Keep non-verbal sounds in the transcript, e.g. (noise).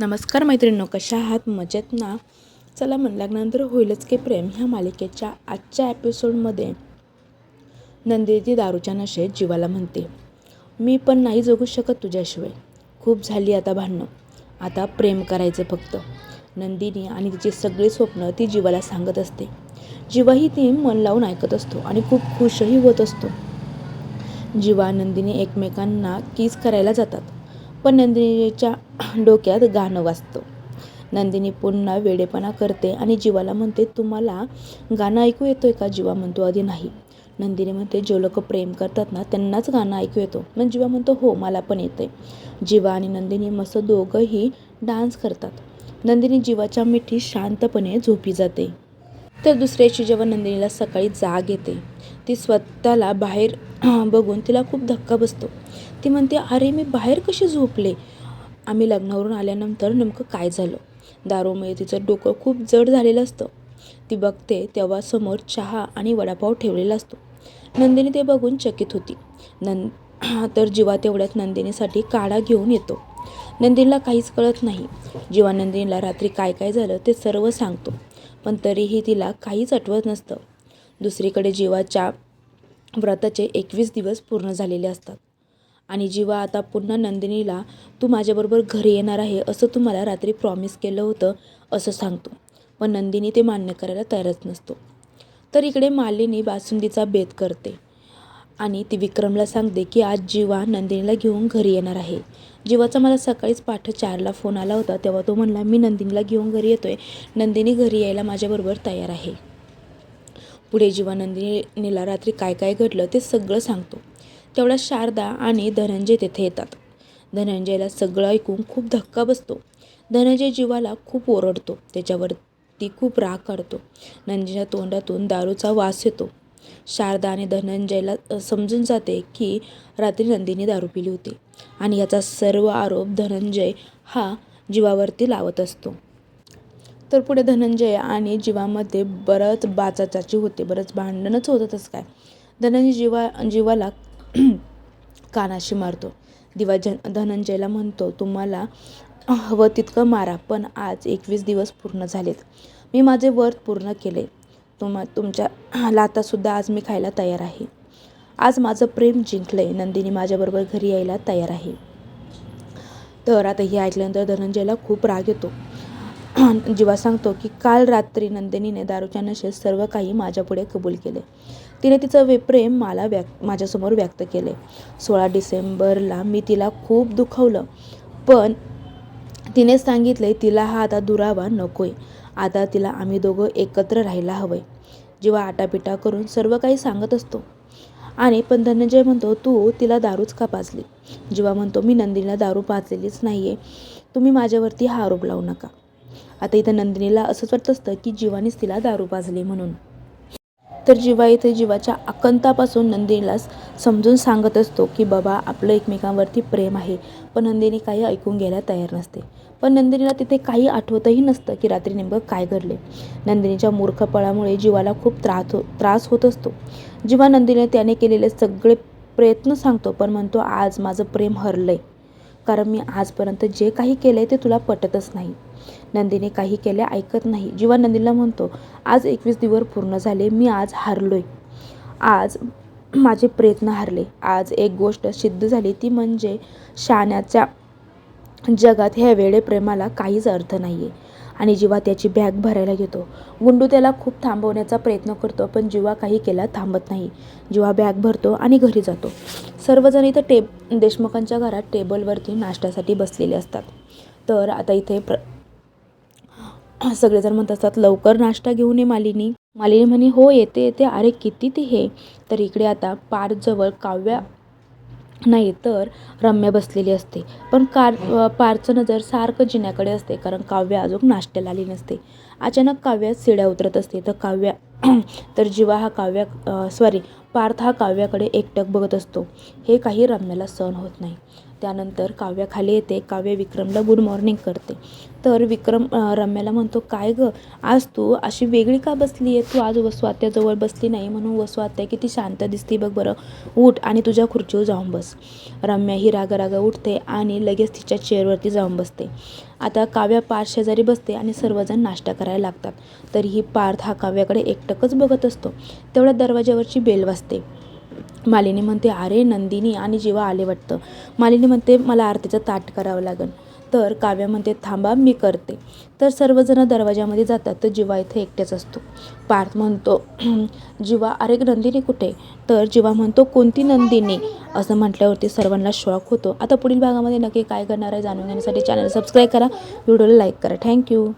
नमस्कार मैत्रिणींनो कशा आहात? मजेत ना? चला मन लागल्यानंतर होईलच की प्रेम ह्या मालिकेच्या आजच्या एपिसोडमध्ये नंदिनी दारूच्या नशेत जीवाला म्हणते. मी पण नाही जगू शकत तुझ्याशिवाय. खूप झाली आता भांडणं. आता प्रेम करायचं फक्त. नंदिनी आणि तिची सगळी स्वप्न ती जीवाला सांगत असते. जीवाही ती मन लावून ऐकत असतो आणि खूप खुशही होत असतो. जीवा नंदिनी एकमेकांना किस करायला जातात. पण नंदिनीच्या डोक्यात गाणं वाजतं. नंदिनी पुन्हा वेडेपणा करते आणि जीवाला म्हणते तुम्हाला गाणं ऐकू येतोय का जीवा म्हणतो आधी नाही नंदिनी म्हणते जे लोक प्रेम करतात ना त्यांनाच गाणं ऐकू येतो मग जीवा म्हणतो हो मला पण येते जीवा आणि नंदिनी मस्त दोघंही डान्स करतात. नंदिनी जीवाच्या मिठी शांतपणे झोपी जाते. तर दुसऱ्याची जेव्हा नंदिनीला सकाळी जाग येते ती स्वतःला बाहेर (clears throat) बघून तिला खूप धक्का बसतो. ती म्हणते अरे मी बाहेर कशी झोपले? आम्ही लग्नावरून आल्यानंतर नेमकं काय झालं? दारूमुळे तिचं डोकं खूप जड झालेलं असतं. ती बघते तेव्हा समोर चहा आणि वडापाव ठेवलेला असतो. नंदिनी ते बघून चकित होती. नं (clears throat) तर जीवा तेवढ्यात नंदिनीसाठी काढा घेऊन येतो. नंदिनीला काहीच कळत नाही. जीवा नंदिनीला रात्री काय काय झालं ते सर्व सांगतो. पण तरीही तिला काहीच आठवत नसतं. दुसरीकडे जीवाच्या व्रताचे एकवीस दिवस पूर्ण झालेले असतात. आणि जीवा आता पुन्हा नंदिनीला तू माझ्याबरोबर घरी येणार आहे असं तू मला रात्री प्रॉमिस केलं होतं असं सांगतो. पण नंदिनी ते मान्य करायला तयारच नसतो. तर इकडे मालिनी बासुंदीचा बेत करते. आणि ती विक्रमला सांगते की आज जीवा नंदिनीला घेऊन घरी येणार आहे. जीवाचा मला सकाळीच पाठ चारला फोन आला होता तेव्हा तो म्हणला मी नंदिनीला घेऊन घरी येतोय. नंदिनी घरी यायला माझ्याबरोबर तयार आहे. पुढे जीवा नंदिनीला रात्री काय काय घडलं ते सगळं सांगतो. तेवढ्या शारदा आणि धनंजय तेथे येतात. धनंजयला सगळं ऐकून खूप धक्का बसतो. धनंजय जीवाला खूप ओरडतो. त्याच्यावरती खूप राग काढतो. नंदिनीच्या तोंडातून दारूचा वास येतो. शारदा आणि धनंजयला समजून जाते की रात्री नंदिनी दारू पिली होती. आणि याचा सर्व आरोप धनंजय हा जीवावरती लावत असतो. तर पुढे धनंजय आणि जीवामध्ये बरंच बाचाचाची होते. बरंच भांडणच होतच काय. धनंजय जीवा जीवाला (clears throat) कानाशी मारतो. दिवा जन धनंजयला म्हणतो तुम्हाला हवं तितकं मारा पण आज एकवीस दिवस पूर्ण झालेत. मी माझे व्रत पूर्ण केले. तुम तुमच्या लातासुद्धा आज मी खायला तयार आहे. आज माझं प्रेम जिंकलं आहे नंदिनी माझ्याबरोबर घरी यायला तयार आहे. तर आता हे ऐकल्यानंतर धनंजयला खूप राग येतो. (clears throat) जीवा सांगतो की काल रात्री नंदिनीने दारूच्या नशेत सर्व काही माझ्यापुढे कबूल केले. तिने तिचं विप्रेम मला व्यक्त माझ्यासमोर व्यक्त केले. सोळा डिसेंबरला मी तिला खूप दुखवलं. पण तिने सांगितले तिला हा आता दुरावा नको आहे आता तिला आम्ही दोघं एकत्र राहायला हवं आहे जेव्हा आटापिटा करून सर्व काही सांगत असतो. आणि पण धनंजय म्हणतो तू तिला दारूच का पाजली? जेव्हा म्हणतो मी नंदिनीला दारू पाजलेलीच नाही आहे तुम्ही माझ्यावरती हा आरोप लावू नका. आता इथं नंदिनीला असंच वाटत असतं की जीवानीच तिला दारू पाजली म्हणून. तर जीवा इथे जीवाच्या आकंतापासून नंदिनीला समजून सांगत असतो की बाबा आपलं एकमेकांवरती प्रेम आहे पण नंदिनी काही ऐकून घ्यायला तयार नसते. पण नंदिनीला तिथे काही आठवतही नसतं की रात्री नेमकं काय घडले नंदिनीच्या मूर्खपणामुळे जीवाला खूप त्रास हो त्रास होत असतो. जीवा नंदिनीने त्याने केलेले सगळे प्रयत्न सांगतो पण म्हणतो आज माझं प्रेम हरलं आहे कारण मी आजपर्यंत जे काही केलं आहे ते तुला पटतच नाही. नंदिनी काही केले ऐकत नाही. जेव्हा नंदिनीला म्हणतो आज एकवीस दिवस पूर्ण झाले मी आज हारलो आहे आज माझे प्रयत्न हारले. आज एक गोष्ट सिद्ध झाली ती म्हणजे शाण्याच्या जगात ह्या वेळे प्रेमाला काहीच अर्थ नाही आहे आणि जीवा त्याची बॅग भरायला घेतो. गुंडू त्याला खूप थांबवण्याचा प्रयत्न करतो पण जीवा काही केला थांबत नाही. जीवा बॅग भरतो आणि घरी जातो. सर्वजण इथं टेब देशमुखांच्या घरात टेबलवरती नाश्त्यासाठी बसलेले असतात. तर आता इथे प्र (clears throat) सगळेजण म्हणत असतात लवकर नाश्ता घेऊन ये मालिनी. मालिनी म्हणे हो येते येते. अरे किती ते हे? तर इकडे आता पार्कजवळ काव्या नाही तर रम्या बसलेली असते. पण कार पारचं नजर सारखं जिन्याकडे असते कारण काव्या अजून नाश्त्याला आली नसते. अचानक काव्या शिड्या उतरत असते तर काव्या (clears throat) तर जीवा हा काव्या सॉरी पार्थ हा काव्याकडे एकटक बघत असतो. हे काही रम्याला सहन होत नाही. त्यानंतर काव्या खाली येते. काव्य विक्रमला गुड मॉर्निंग करते. तर विक्रम रम्याला म्हणतो काय गं? आज तू अशी वेगळी का बसली आहे? तू आज वसुआत्याजवळ बसली नाही म्हणून वसू किती शांत दिसते बघ बरं. उठ आणि तुझ्या खुर्चीवर जाऊन बस. रम्या ही रागारागा उठते आणि लगेच तिच्या चेअरवरती जाऊन बसते. आता काव्या पार शेजारी बसते आणि सर्वजण नाश्ता करायला लागतात. तरीही पार्थ हा काव्याकडे एकटकच बघत असतो. तेवढ्या दरवाज्यावरची बेल वाजते. मालिनी म्हणते अरे नंदिनी आणि जेव्हा आले वाटतं. मालिनी म्हणते मला आरतीचं ताट करावं लागेल. तर काव्या म्हणते थांबा मी करते. तर सर्वजण दरवाजामध्ये जातात तर जीवा इथे एकटेच असतो. पार्थ म्हणतो जिवा अरे नंदिनी कुठे? तर जिवा म्हणतो कोणती नंदिनी? असं म्हटल्यावरती सर्वांना शॉक होतो. आता पुढील भागामध्ये नक्की काय करणार आहे जाणून घेण्यासाठी चॅनल सबस्क्राईब करा. व्हिडिओला लाईक करा. थँक्यू